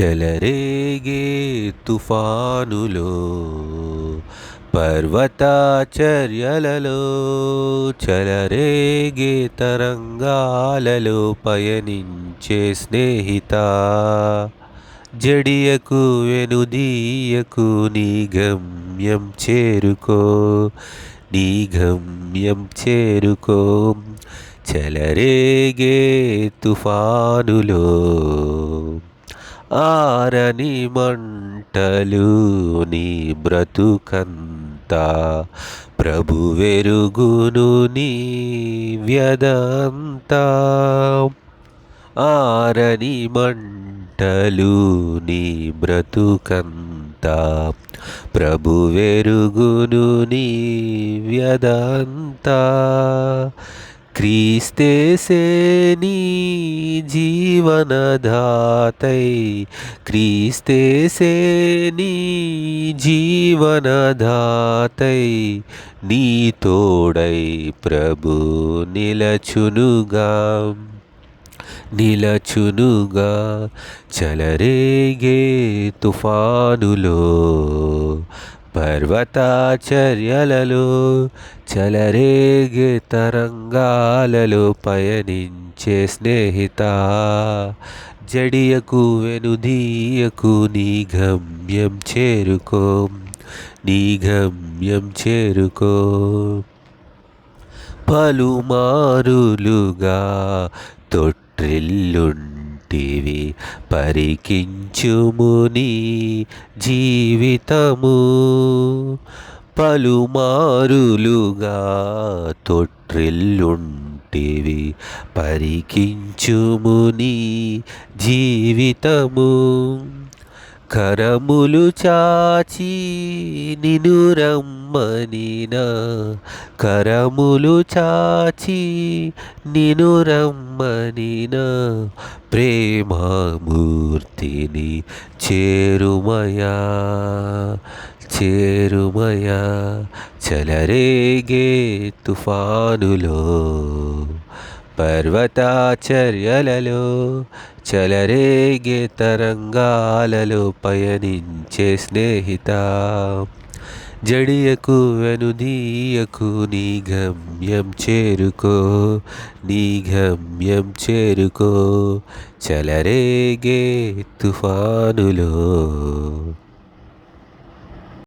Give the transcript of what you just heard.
చెలరేగే తుఫానులో పర్వతాచర్యలలో చలరేగే తరంగాలలో పయనించే స్నేహిత. జడియకు వెనుదీయకు నీ గమ్యం చేరుకో నీ గమ్యం చేరుకో. చెలరేగే తుఫానులో ఆరని మంటలు నీ బ్రతుకంతా ప్రభు వెరుగును నీ వ్యదంతా. ఆరని మంటలు నీ బ్రతుకంతా ప్రభు వెరుగును నీ వ్యదంతా. క్రీస్తేసేని జీవనధాతై క్రీస్తేసేని జీవనధాతై నీ నీ తోడై ప్రభు నిలచునుగా. నిలచునుగా చలరేగే తుఫానులో. పర్వతాచర్యలలో చలరేగే తరంగాలలో పయనించే స్నేహిత. జడియకు వెనుదీయకు నీ గమ్యం చేరుకో నీ గమ్యం చేరుకో. పలుమారులుగా తొట్టిల్లుంటివి పరికించుముని జీవితము. పలుమారులుగా తొట్రిల్లుంటివి పరికించుముని జీవితము. కరములు చాచి నిను రమ్మనినా. కరములు చాచి నిను రమ్మనినా. ప్రేమామూర్తిని చేరుమయా చేరుమయా. చలరేగే తుఫానులో పర్వతాచర్యలలో చలరేగే తరంగాలలో పయనించే స్నేహిత. జడియకు వెనుదీయకు నీ గమ్యం చేరుకో నీ గమ్యం చేరుకో చలరేగే తుఫానులో.